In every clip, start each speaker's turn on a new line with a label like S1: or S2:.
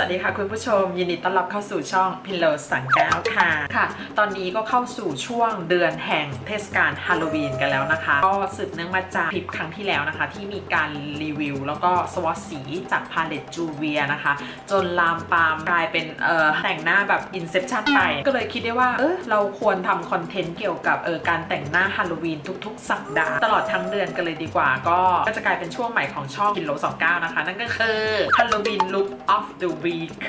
S1: วัสดีค่ะคุณผู้ชม ยินดีต้อนรับเข้าสู่ช่องพิลโลสังแก้วค่ะค่ะ ตอนนี้ก็เข้าสู่ช่วงเดือนแห่งเทศกาลฮาโลวีนกันแล้วนะคะ ก็สืบเนื่องมาจากคลิปครั้งที่แล้วนะคะ ที่มีการรีวิว แล้วก็สวอตสีจากพาเลตจูเวียนะคะ จนลามปามกลายเป็นเอ่อแต่งหน้าแบบอินเซปชั่นไป ก็เลยคิดได้ว่าเออเราควรทำคอนเทนต์เกี่ยวกับเออการแต่งหน้าฮาโลวีนทุกๆ สัปดาห์ตลอดทั้งเดือนกันเลยดีกว่า ก็ก็จะกลายเป็นช่วงใหม่ของช่องพิลโล29นะคะ นั่นก็คือฮาโลวีนลุค of the week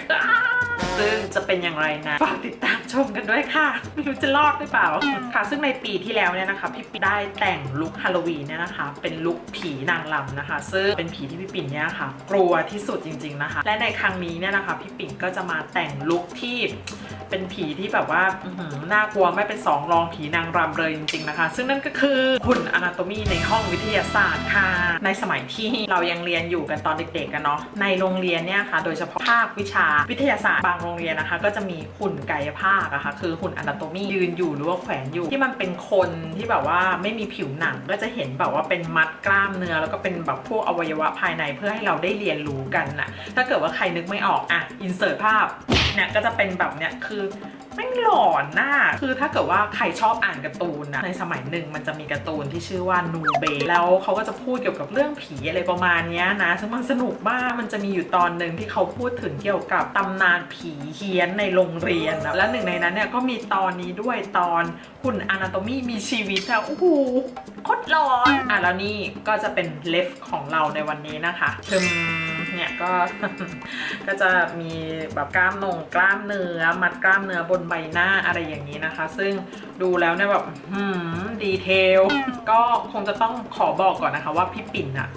S1: ซึ่งจะเป็นอย่างไรนะฝากติดตามชมกันด้วยค่ะ ไม่รู้จะรอดหรือเปล่า ค่ะ ซึ่งในปีที่แล้วเนี่ยนะคะ พี่ปิ่นได้แต่งลุคฮาโลวีนเนี่ยนะคะ เป็นลุคผีนางรำนะคะ ซึ่งเป็นผีที่พี่ปิ่นเนี่ยค่ะ กลัวที่สุดจริง ๆนะคะ และในครั้งนี้เนี่ยนะคะ พี่ปิ่นก็จะมาแต่งลุคที่ เป็นผีที่แบบว่าน่ากลัวไม่เป็นสองรองผีนางรำเลยจริงๆนะคะ ซึ่งนั่นก็คือหุ่นอนาโตมีในห้องวิทยาศาสตร์ค่ะ ในสมัยที่เรายังเรียนอยู่กันตอนเด็กๆกันเนาะในโรงเรียนเนี่ยค่ะ โดยเฉพาะภาควิชาวิทยาศาสตร์บางโรงเรียนนะคะ ก็จะมีหุ่นกายภาคอะค่ะคือหุ่นอนาโตมียืนอยู่หรือว่าแขวนอยู่ ที่มันเป็นคนที่แบบว่าไม่มีผิวหนังก็จะเห็นแบบว่าเป็นมัดกล้ามเนื้อแล้วก็เป็นแบบพวกอวัยวะภายในเพื่อให้เราได้เรียนรู้กันนะถ้าเกิดว่าใครนึกไม่ออกอะอินเสิร์ตภาพ เนี่ยก็จะเป็นแบบเนี้ยคือไม่งหลอนน่ะคือถ้าเกิดว่าใครชอบอ่านการ์ตูนนะในสมัยหนึ่งมันจะมีการ์ตูนที่ชื่อว่านูเบแล้วเขาก็จะพูดเกี่ยวกับเรื่องผีอะไรประมาณนี้นะซึ่งมันสนุกมากมันจะมีอยู่ตอนหนึ่งที่เขาพูดถึงเกี่ยวกับตำนานผีเฮี้ยนในโรงเรียนนะและหนึ่งในนั้นเนี่ยก็มีตอนนี้ด้วยตอนหุ่นอนาโตมีมีชีวิตอะโอ้โหโคตรหลอนอะแล้วนี่ก็จะเป็นเลฟของเราในวันนี้นะคะทึม เนี่ยก็ ก็จะมีแบบกล้ามนงกล้ามเนื้อ มัดกล้ามเนื้อบนใบหน้าอะไรอย่างนี้นะคะ ซึ่งดูแล้วเนี่ยแบบดีเทล ก็คงจะต้องขอบอกก่อนนะคะว่าพี่ปิ่นอะ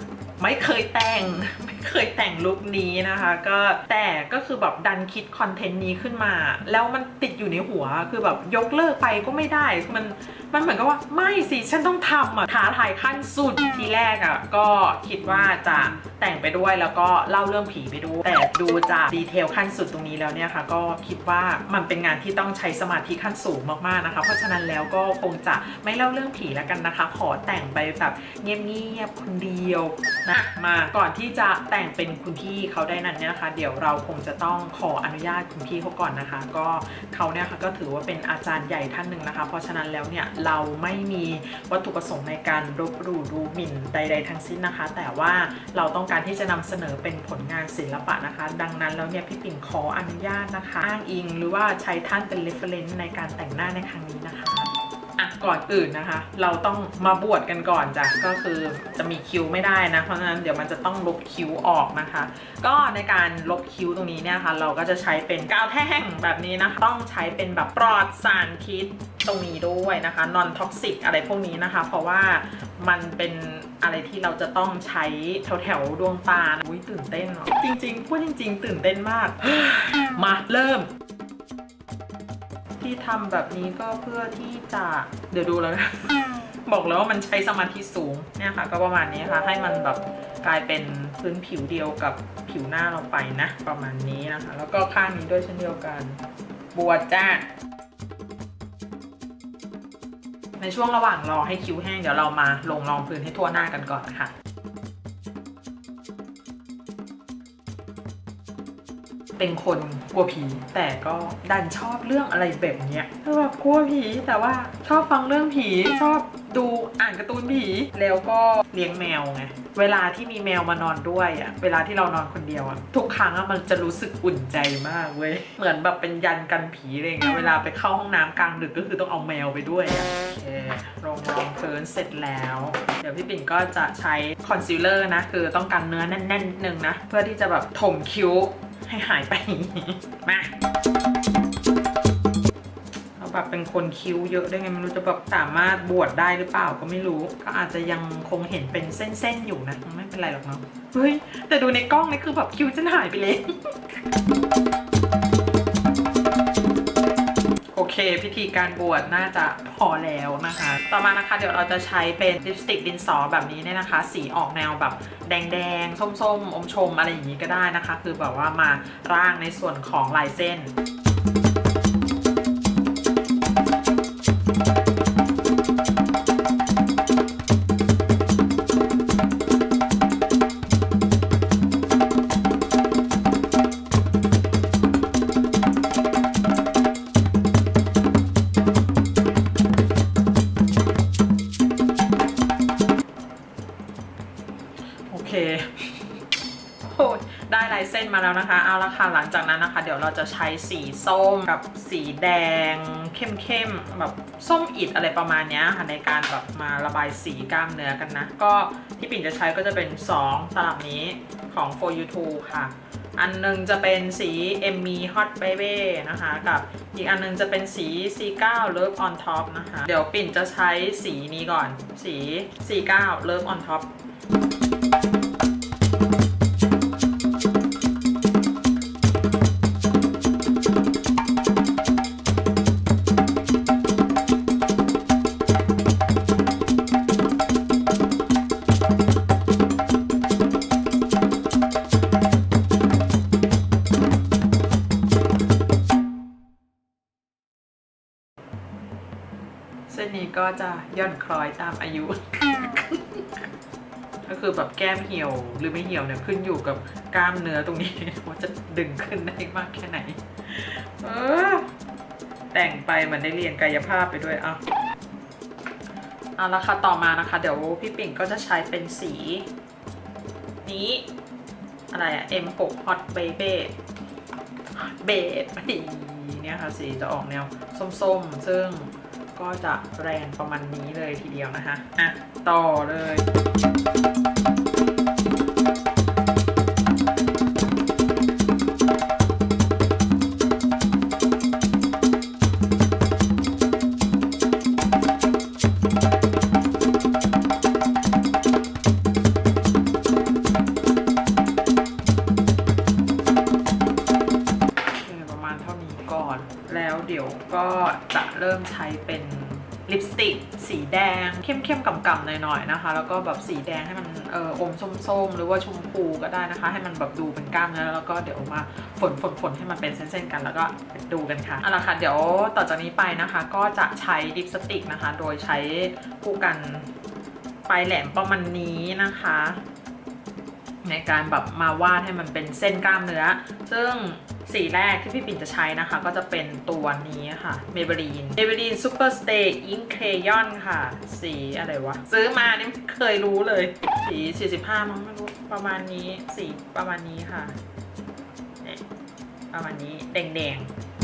S1: ไม่เคยแต่งไม่เคยแต่งลุคนี้นะคะ ก็แต่ก็คือแบบดันคิดคอนเทนต์นี้ขึ้นมา แล้วมันติดอยู่ในหัวคือแบบยกเลิกไปก็ไม่ได้มันมันเหมือนกับว่าไม่สิฉันต้องทำอะท้าทายขั้นสุดทีแรกอะก็คิดว่าจะแต่งไปด้วยแล้วก็เล่าเรื่องผีไปด้วยแต่ดูจากดีเทลขั้นสุดตรงนี้แล้วเนี่ยค่ะ ก็คิดว่ามันเป็นงานที่ต้องใช้สมาธิขั้นสูงมากๆนะคะ เพราะฉะนั้นแล้วก็คงจะไม่เล่าเรื่องผีแล้วกันนะคะ ขอแต่งไปแบบเงียบๆคนเดียวนะมาก่อนที่จะแต่งเป็นคุณพี่เขาได้นั้นเนี่ยนะคะเดี๋ยวเราคงจะต้องขออนุญาตคุณพี่เขาก่อนนะคะ ก็เขาเนี่ยค่ะก็ถือว่าเป็นอาจารย์ใหญ่ท่านหนึ่งนะคะ เพราะฉะนั้นแล้วเนี่ยเราไม่มีวัตถุประสงค์ในการรบหลู่ดูหมิ่นใด ๆ ทั้งสิ้นนะคะ แต่ว่าเราต้องการที่จะนำเสนอเป็นผลงานศิลปะนะคะ ดังนั้นแล้วเนี่ยพี่ปิ่นขออนุญาตนะคะ อ้างอิงหรือว่าใช้ท่านเป็น reference ในการแต่งหน้าในครั้งนี้นะคะ อะก่อนอื่นนะคะ เราต้องมาบวชกันก่อนจ้ะก็คือจะมีคิวไม่ได้นะ เพราะฉะนั้นเดี๋ยวมันจะต้องลบคิวออกนะคะ ก็ในการลบคิวตรงนี้เนี่ยค่ะ เราก็จะใช้เป็นกาวแท่งแบบนี้นะคะต้องใช้เป็นแบบปลอดสารพิษตรงนี้ด้วยนะคะ non toxic อะไรพวกนี้นะคะ เพราะว่ามันเป็นอะไรที่เราจะต้องใช้แถวแถวดวงตาอุ้ยตื่นเต้นเนาะจริง ๆ พูดจริง ๆ ตื่นเต้นมาก มาเริ่ม ที่ทำแบบนี้ก็เพื่อที่จะเดี๋ยวดูแล้วนะบอกเลยว่ามันใช้สมาธิสูงเนี่ยค่ะ ก็ประมาณนี้ค่ะ ให้มันแบบกลายเป็นพื้นผิวเดียวกับผิวหน้าเราไปนะ ประมาณนี้นะคะ แล้วก็ข้างนี้ด้วยเช่นเดียวกันบวชจ้าในช่วงระหว่างรอให้คิ้วแห้งเดี๋ยวเรามาลงรองพื้นให้ทั่วหน้ากันก่อนนะคะ เป็นคนกลัวผี แต่ก็ดันชอบเรื่องอะไรแบบเนี้ยคือแบบกลัวผีแต่ว่าชอบฟังเรื่องผีชอบดูอ่านการ์ตูนผีแล้วก็เลี้ยงแมวไงเวลาที่มีแมวมานอนด้วยอะเวลาที่เรานอนคนเดียวอะทุกครั้งอะมันจะรู้สึกอุ่นใจมากเว้ยเหมือนแบบเป็นยันกันผีอะไรอย่างเงี้ยเวลาไปเข้าห้องน้ำกลางดึกก็คือต้องเอาแมวไปด้วยอะโอเคลงรองพื้นเสร็จแล้ว เดี๋ยวพี่ปิ่นก็จะใช้คอนซีลเลอร์นะ คือต้องการเนื้อแน่นๆนึงนะ เพื่อที่จะแบบถมคิ้ว ให้หายไป มาเราแบบเป็นคนคิ้วเยอะได้ไงไม่รู้จะแบบสามารถบวชได้หรือเปล่าก็ไม่รู้ ก็อาจจะยังคงเห็นเป็นเส้นๆอยู่นะ ไม่เป็นไรหรอกเนาะเฮ้ยแต่ดูในกล้องนี่คือแบบคิ้วจะหายไปเลย เค พิธีการบวชน่าจะพอแล้วนะคะ ต่อมานะคะเดี๋ยวเราจะใช้เป็นลิปสติกดินสอแบบนี้เนี่ยนะคะ สีออกแนวแบบแดงๆ ส้มๆ อมชมอะไรอย่างนี้ก็ได้นะคะ คือแบบว่ามาร่างในส่วนของลายเส้น ได้ลายเส้นมาแล้วนะคะ เอาละค่ะหลังจากนั้นนะคะ เดี๋ยวเราจะใช้สีส้มกับสีแดง เข้มๆแบบส้มอิดอะไรประมาณนี้ค่ะในการแบบมาระบายสีกล้ามเนื้อกันนะ ก็ที่ปิ่นจะใช้ก็จะเป็น 2 ตลับนี้ของ for you to ค่ะ อันหนึงจะเป็นสี m m Hot Baby นะคะ กับอีกอันหนึงจะเป็นสี C9 Love on Top นะคะ เดี๋ยวปิ่นจะใช้สีนี้ก่อน สี C9 Love on Top ก็จะย่อนคล้อยตามอายุ ก็คือแบบแก้มเหี่ยวหรือไม่เหี่ยวเนี่ยขึ้นอยู่กับกล้ามเนื้อตรงนี้ว่าจะดึงขึ้นได้มากแค่ไหน เออ แต่งไปเหมือนได้เรียนกายภาพไปด้วยอะเอาละค่ะต่อมานะคะ เดี๋ยวพี่ปิ่นก็จะใช้เป็นสี นี้ อะไรอะ M6 Hot Baby เบสเนี่ยค่ะสีจะออกแนวส้มๆ ซึ่ง ก็จะแรงประมาณนี้เลยทีเดียวนะคะอะต่อเลย เดี๋ยวก็จะเริ่มใช้เป็นลิปสติกสีแดง เข้มๆกำๆหน่อยๆนะคะ แล้วก็แบบสีแดงให้มันเอออมส้มๆ หรือว่าชมพูก็ได้นะคะ ให้มันแบบดูเป็นกล้ามเนื้อแล้วก็เดี๋ยวมาฝนฝนฝนให้มันเป็นเส้นๆกันแล้วก็ดูกันค่ะเอาละค่ะเดี๋ยวต่อจากนี้ไปนะคะ ก็จะใช้ลิปสติกนะคะ โดยใช้คู่กันปลายแหลมประมาณนี้นะคะ ในการแบบมาวาดให้มันเป็นเส้นกล้ามเนื้อ ซึ่ง สีแรกที่พี่ปิ่นจะใช้นะคะ ก็จะเป็นตัวนี้ค่ะ Maybelline Maybelline Super Stay Ink Crayon ค่ะ สีอะไรวะ ซื้อมานี่ไม่เคยรู้เลย สี 45 มั้งไม่รู้ ประมาณนี้ สีประมาณนี้ค่ะเนี่ยประมาณนี้แดงๆ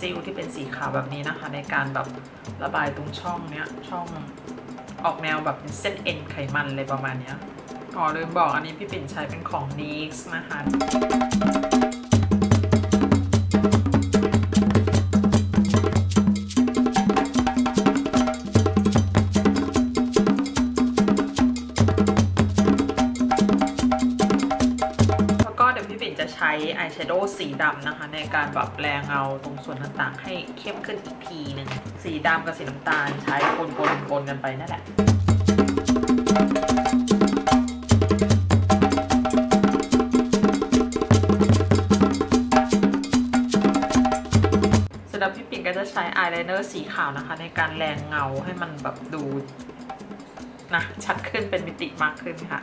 S1: ซิลที่เป็นสีขาวแบบนี้นะคะ ในการแบบระบายตรงช่องเนี้ยช่องออกแนวแบบเป็นเส้นเอ็นไขมันเลยประมาณเนี้ยอ๋อลืมบอกอันนี้พี่ปิ่นใช้เป็นของ NYX นะคะ สีดำนะคะ ในการแบบแรงเงาตรงส่วนต่างๆ ให้เข้มขึ้นอีกทีหนึ่งสีดำกับสีน้ำตาลใช้ปนๆๆกันไปนั่นแหละสำหรับพี่ปิ่นก็จะใช้อายไลเนอร์สีขาวนะคะ ในการแรงเงาให้มันแบบดูนะชัดขึ้นเป็นมิติมากขึ้นค่ะ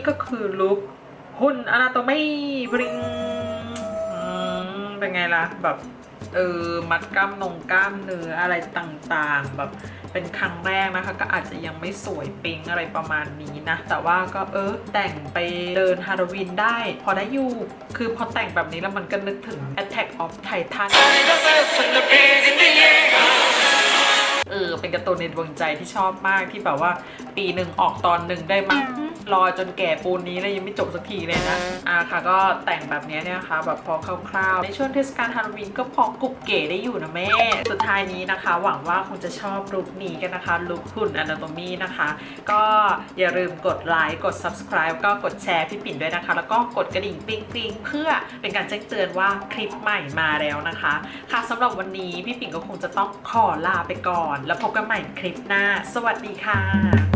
S1: นี่ก็คือลุคหุ่นอนาโตมีบริงเป็นไงล่ะ แบบเออมัดกล้ามนงกล้ามเนื้ออะไรต่างๆ แบบเป็นครั้งแรกนะคะ ก็อาจจะยังไม่สวยปิ๊งอะไรประมาณนี้นะ แต่ว่าก็เออแต่งไปเดินฮาโลวีนได้ พอได้อยู่ คือพอแต่งแบบนี้แล้วมันก็นึกถึง Attack of Titan เออเป็นการ์ตูนในดวงใจที่ชอบมากที่แบบว่าปีหนึ่งออกตอนหนึ่งได้มั้ง รอจนแก่ปูนนี้แล้วยังไม่จบสักทีเลยนะ อ่าค่ะก็แต่งแบบนี้เนี่ยนะคะแบบพอคร่าวๆ ในช่วงเทศกาลฮาโลวีนก็พอกุบเก๋ได้อยู่นะแม่ สุดท้ายนี้นะคะ หวังว่าคงจะชอบลุคนี้กันนะคะ ลุคหุ่นอนาโตมีนะคะ ก็อย่าลืมกดไลค์ กด subscribe ก็กดแชร์พี่ปิ่นด้วยนะคะ แล้วก็กดกระดิ่งปิ๊งปิ๊งๆเพื่อเป็นการแจ้งเตือนว่าคลิปใหม่มาแล้วนะคะ ค่ะสำหรับวันนี้พี่ปิ่นก็คงจะต้องขอลาไปก่อน แล้วพบกันใหม่คลิปหน้า สวัสดีค่ะ